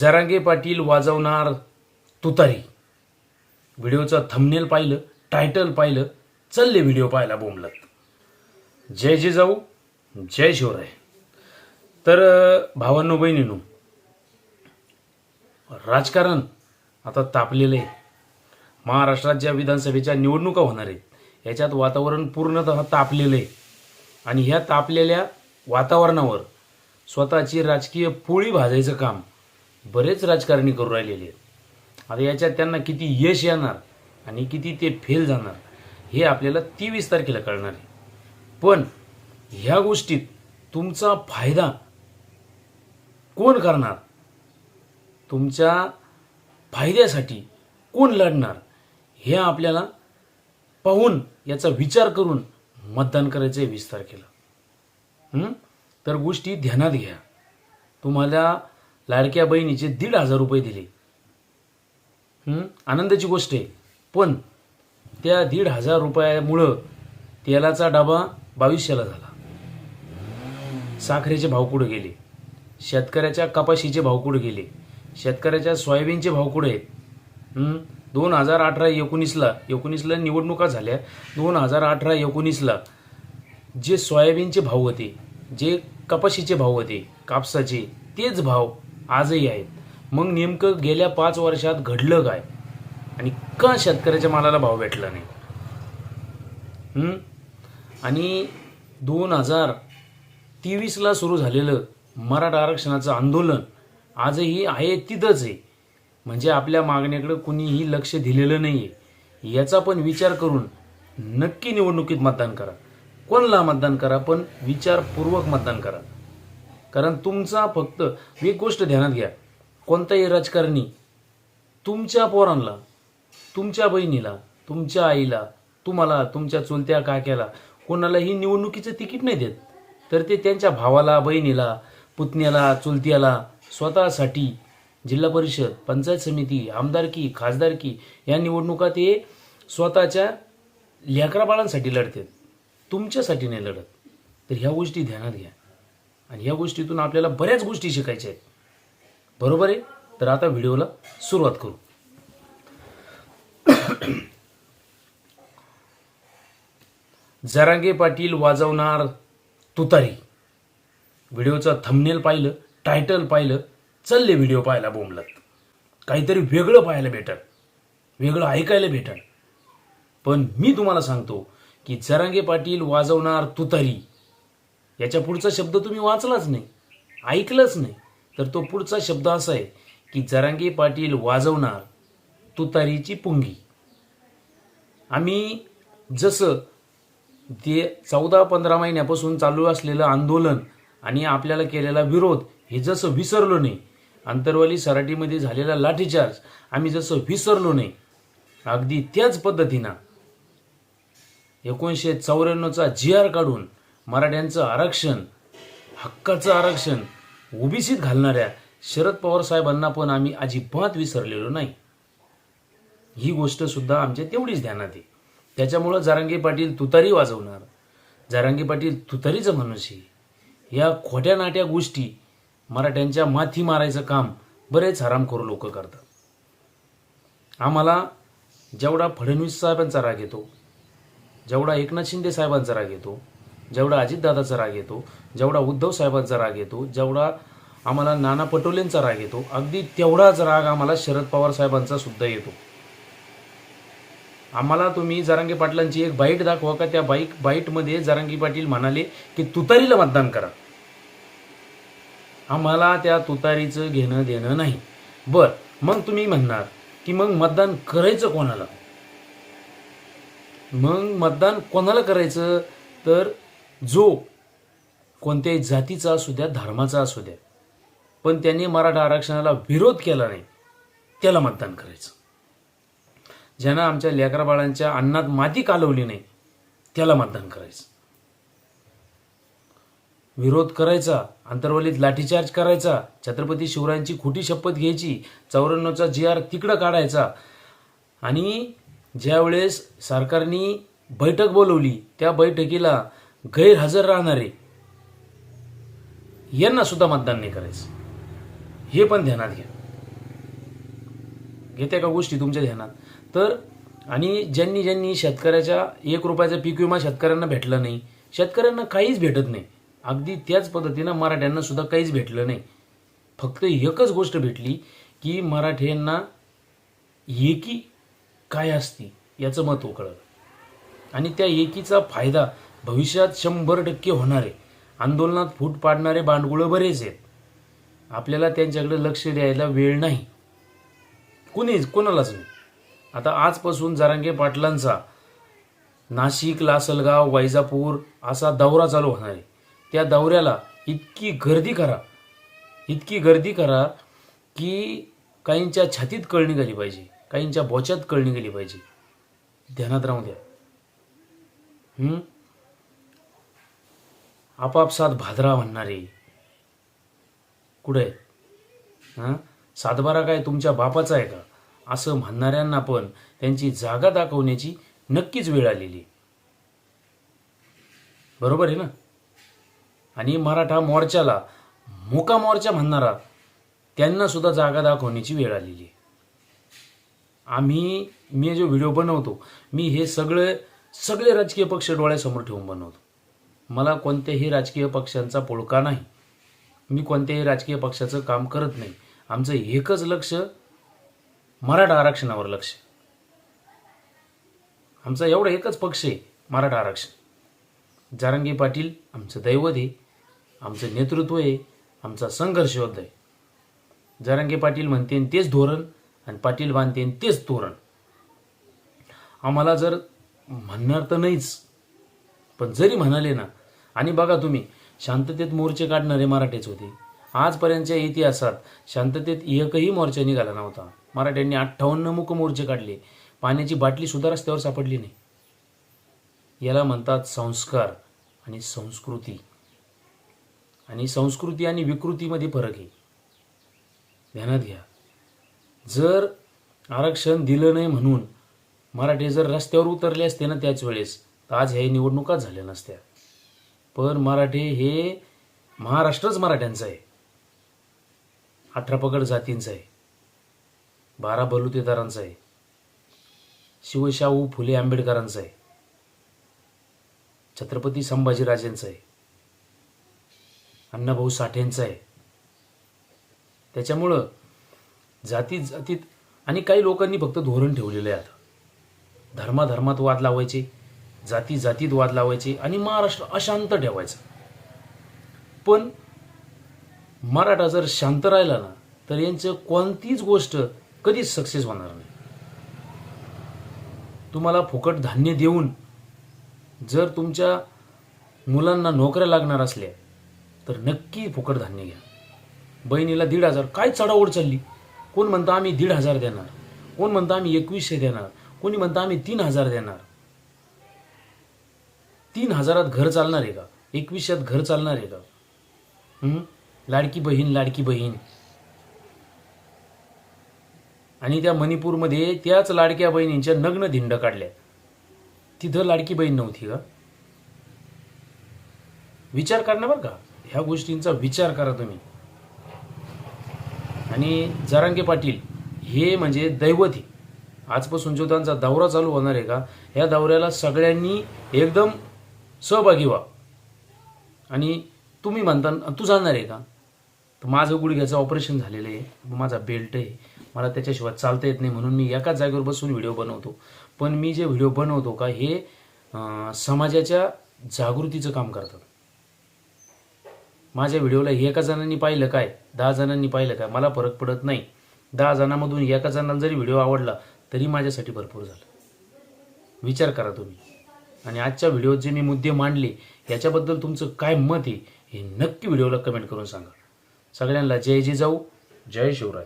जरांगे पाटील वाजवणार तुतारी. व्हिडिओचं थंबनेल पाहिलं टायटल पाहिलं चलले व्हिडिओ पाहायला बोंबलत. जय जिजाऊ जय शिवराय. तर भावांनो बहिणीनो राजकारण आता तापलेलं आहे. महाराष्ट्रात ज्या विधानसभेच्या निवडणुका होणार आहेत. याच्यात वातावरण पूर्णतः तापलेलं आहे. आणि ह्या तापलेल्या वातावरणावर स्वतःची राजकीय पोळी भाजायचं काम बरेच राजकारणी करू राहिलेले आहेत. आता याच्यात त्यांना किती यश येणार आणि किती ते फेल जाणार हे आपल्याला तेवीस तारखेला कळणार आहे. पण ह्या गोष्टीत तुमचा फायदा कोण करणार? तुमच्या फायद्यासाठी कोण लढणार? हे आपल्याला पाहून याचा विचार करून मतदान करायचं आहे वीस तारखेला. तर गोष्टी ध्यानात घ्या. तुम्हाला लाडक्या बहिणीचे दीड हजार रुपये दिले. आनंदाची गोष्ट आहे. पण त्या दीड हजार रुपयामुळं तेलाचा डबा बावीसशेला झाला. साखरेचे भाव कुठे गेले? शेतकऱ्याच्या कपाशीचे भाव कुठे गेले? शेतकऱ्याच्या सोयाबीनचे भाव कुठे आहेत? दोन हजार अठरा एकोणीसला एकोणीसला निवडणुका झाल्या. दोन हजार अठरा एकोणीसला जे सोयाबीनचे भाव होते जे कपाशीचे भाव होते कापसाचे तेच भाव आजही आहेत. मग नेमकं गेल्या पाच वर्षात घडलं काय? आणि का शेतकऱ्याच्या मालाला भाव भेटला नाही? आणि दोन हजार तेवीसला सुरू झालेलं मराठा आरक्षणाचं आंदोलन आजही आहे तिथंच आहे. म्हणजे आपल्या मागण्याकडे कुणीही लक्ष दिलेलं नाही आहे याचा पण विचार करून नक्की निवडणुकीत मतदान करा. कोणला मतदान करा? पण विचारपूर्वक मतदान करा. कारण तुमचा फक्त एक गोष्ट ध्यानात घ्या. कोणताही राजकारणी तुमच्या पोरांना तुमच्या बहिणीला तुमच्या आईला तुम्हाला तुमच्या चुलत्या काक्याला कोणालाही निवडणुकीचं तिकीट नाही देत. तर ते त्यांच्या भावाला बहिणीला पुतण्याला चुलत्याला स्वतःसाठी जिल्हा परिषद पंचायत समिती आमदारकी खासदारकी या निवडणुका ते स्वतःच्या लेकराबाळांसाठी लढतात. तुमच्यासाठी नाही लढत. तर ह्या गोष्टी ध्यानात घ्या. आणि या गोष्टीतून आपल्याला बऱ्याच गोष्टी शिकायच्या आहेत. बरोबर आहे? तर आता व्हिडिओला सुरुवात करू. जरांगे पाटील वाजवणार तुतारी. व्हिडिओचं थंबनेल पाहिलं टायटल पाहिलं चलले व्हिडिओ पाहायला बोंबलत. काहीतरी वेगळं पाहायला भेटल. वेगळं ऐकायला भेटल. पण मी तुम्हाला सांगतो की जरांगे पाटील वाजवणार तुतारी. याच्या पुढचा शब्द तुम्ही वाचलाच नाही ऐकलंच नाही. तर तो पुढचा शब्द असा आहे की जरांगे पाटील वाजवणार तुतारीची पुंगी. आम्ही जसं ते चौदा पंधरा महिन्यापासून चालू असलेलं आंदोलन आणि आपल्याला केलेला विरोध हे जसं विसरलो नाही अंतरवाली सराटीमध्ये झालेला लाठीचार्ज आम्ही जसं विसरलो नाही अगदी त्याच पद्धतीनं एकोणीसशे चौऱ्याण्णवचा जी आर काढून मराठ्यांचं आरक्षण हक्काचं आरक्षण ओबीसीत घालणाऱ्या शरद पवार साहेबांना पण आम्ही अजिबात विसरलेलो नाही. ही गोष्ट सुद्धा आमच्या तेवढीच ध्यानात आहे. त्याच्यामुळं जारांगे पाटील तुतारी वाजवणार जारांगे पाटील तुतारीचं मनुष्य या खोट्या नाट्या गोष्टी मराठ्यांच्या माथी मारायचं काम बरेच हरामखोर लोक करतात. आम्हाला जेवढा फडणवीस साहेबांचा राग येतो जेवढा एकनाथ शिंदे साहेबांचा राग येतो जेवढा अजितदादाचा राग येतो जेवढा उद्धव साहेबांचा राग येतो जेवढा आम्हाला नाना पटोलेंचा राग येतो अगदी तेवढाच राग आम्हाला शरद पवार साहेबांचा सुद्धा येतो. आम्हाला तुम्ही जरांगे पाटलांची एक बाईट दाखवा का? त्या बाईक बाईटमध्ये जरांगी पाटील म्हणाले की तुतारीला मतदान करा. आम्हाला त्या तुतारीचं घेणं देणं नाही. बर मग तुम्ही म्हणणार की मग मतदान करायचं कोणाला? मग मतदान कोणाला करायचं? तर जो कोणत्याही जातीचा असू द्या धर्माचा असू द्या पण त्यांनी मराठा आरक्षणाला विरोध केला नाही त्याला मतदान करायचं. ज्यांना आमच्या लेकराबाळांच्या अन्नात माती कालवली नाही त्याला मतदान करायचं. विरोध करायचा अंतर्वलीत लाठीचार्ज करायचा छत्रपती शिवरायांची खोटी शपथ घ्यायची चौऱ्याण्णवचा जी आर तिकडं काढायचा आणि ज्यावेळेस सरकारने बैठक बोलवली त्या बैठकीला गैरहजर राहणारे यांना सुद्धा मतदान नाही करायचं. हे पण ध्यानात घ्या. घेते का गोष्टी तुमच्या ध्यानात? तर आणि ज्यांनी ज्यांनी शेतकऱ्याच्या एक रुपयाचा पीक विमा शेतकऱ्यांना भेटला नाही शेतकऱ्यांना काहीच भेटत नाही. अगदी त्याच पद्धतीनं मराठ्यांना सुद्धा काहीच भेटलं नाही. फक्त एकच गोष्ट भेटली की मराठ्यांना एकी काय असती याचं महत्त्व कळलं. आणि त्या एकीचा फायदा भविष्यात शंभर टक्के होणारे. आंदोलनात फूट पाडणारे बांडगुळं बरेच आहेत. आपल्याला त्यांच्याकडे लक्ष द्यायला वेळ नाही. कुणीच कोणालाच नाही. आता आजपासून जारांगे पाटलांचा नाशिक लासलगाव वैजापूर असा दौरा चालू होणार आहे. त्या दौऱ्याला इतकी गर्दी करा. इतकी गर्दी करा की काहींच्या छातीत कळणी गेली पाहिजे. काहींच्या बोच्यात कळणी गेली पाहिजे. ध्यानात राहू द्या. आपापसात भादरा म्हणणारे. कुठे? हां? सातबारा काय तुमच्या बापाचा आहे का? असं म्हणणाऱ्यांना पण त्यांची जागा दाखवण्याची नक्कीच वेळ आलेली. बरोबर आहे ना? आणि मराठा मोर्चाला मुका मोर्चा म्हणणारा त्यांना सुद्धा जागा दाखवण्याची वेळ आलेली. आहे आम्ही मी जो व्हिडिओ बनवतो मी हे सगळे सगळे राजकीय पक्ष डोळ्यासमोर ठेवून बनवतो. मला कोणत्याही राजकीय पक्षांचा पोळका नाही. मी कोणत्याही राजकीय पक्षाचं काम करत नाही. आमचं एकच लक्ष मराठा आरक्षणावर लक्ष आमचा एवढा एकच पक्ष आहे मराठा आरक्षण. जारंगी पाटील आमचं दैवत आहे आमचं नेतृत्व आहे आमचा संघर्ष योद्धा आहे. जारंगी पाटील म्हणते तेच धोरण आणि पाटील बांधते तेच धोरण आम्हाला जर म्हणणार तर नाहीच. पण जरी म्हणाले ना आणि बघा तुम्ही शांततेत मोर्चे काढणारे मराठेच होते. आजपर्यंतच्या इतिहासात शांततेत एकही मोर्चा निघाला नव्हता. मराठ्यांनी अठ्ठावन्न मुख मोर्चे काढले. पाण्याची बाटली सुद्धा रस्त्यावर सापडली नाही. याला म्हणतात संस्कार आणि संस्कृती. आणि संस्कृती आणि विकृतीमध्ये फरक आहे. ध्यानात घ्या. जर आरक्षण दिलं नाही म्हणून मराठे जर रस्त्यावर उतरले असते ना त्याच वेळेस तर आज ह्या निवडणुकाच झाल्या नसत्या. पण मराठी हे महाराष्ट्रच मराठ्यांचं आहे. अठरापकड जातींचं आहे. बारा बलुतेदारांचं आहे. शिवशाहू फुले आंबेडकरांचं आहे. छत्रपती संभाजीराजेंचं आहे. अण्णाभाऊ साठेंचं आहे. त्याच्यामुळं जाती जातीत आणि काही लोकांनी फक्त धोरण ठेवलेलं आहे आता. धर्माधर्मात वाद लावायचे. जाती जातीत वाद लावायचे आणि महाराष्ट्र अशांत ठेवायचं. पण मराठा जर शांत राहिला ना तर यांचं कोणतीच गोष्ट कधीच सक्सेस होणार नाही. तुम्हाला फुकट धान्य देऊन जर तुमच्या मुलांना नोकऱ्या लागणार असल्या तर नक्की फुकट धान्य घ्या. बहिणीला दीड हजार काय चढाओढ चालली? कोण म्हणतं आम्ही दीड हजार देणार? कोण म्हणतं आम्ही एकवीसशे देणार? कोणी म्हणतं आम्ही तीन हजार देणार? तीन हजारात घर चालणार आहे का? एकवीसशेत घर चालणार आहे का? लाडकी बहीण लाडकी बहीण. आणि त्या मणिपूरमध्ये त्याच लाडक्या बहिणींच्या नग्न धिंड काढल्या तिथं लाडकी बहीण नव्हती का? विचार करणार बरं का? ह्या गोष्टींचा विचार करा तुम्ही. आणि जरांगे पाटील हे म्हणजे दैवती आजपासून जो दौरा चालू होणार आहे का? ह्या दौऱ्याला सगळ्यांनी एकदम सहभागी व्हा. आणि तुम्ही म्हणता तू जाणार आहे का? तर माझं गुडघ्याचं ऑपरेशन झालेलं आहे. माझा बेल्ट आहे. मला त्याच्याशिवाय चालता येत नाही म्हणून मी एकाच जागेवर बसून व्हिडिओ बनवतो. पण मी जे व्हिडिओ बनवतो का हे समाजाच्या जागृतीचं काम करतात. माझ्या व्हिडिओला एका जणांनी पाहिलं काय? दहा जणांनी पाहिलं काय? मला फरक पडत नाही. दहा जणांमधून एका जणाला जरी व्हिडिओ आवडला तरी माझ्यासाठी भरपूर झालं. विचार करा तुम्ही. आणि आजच्या व्हिडिओत जे मी मुद्दे मांडले याच्याबद्दल तुमचं काय मत आहे हे नक्की व्हिडिओला कमेंट करून सांगा. सगळ्यांना जय जिजाऊ जय शिवराय.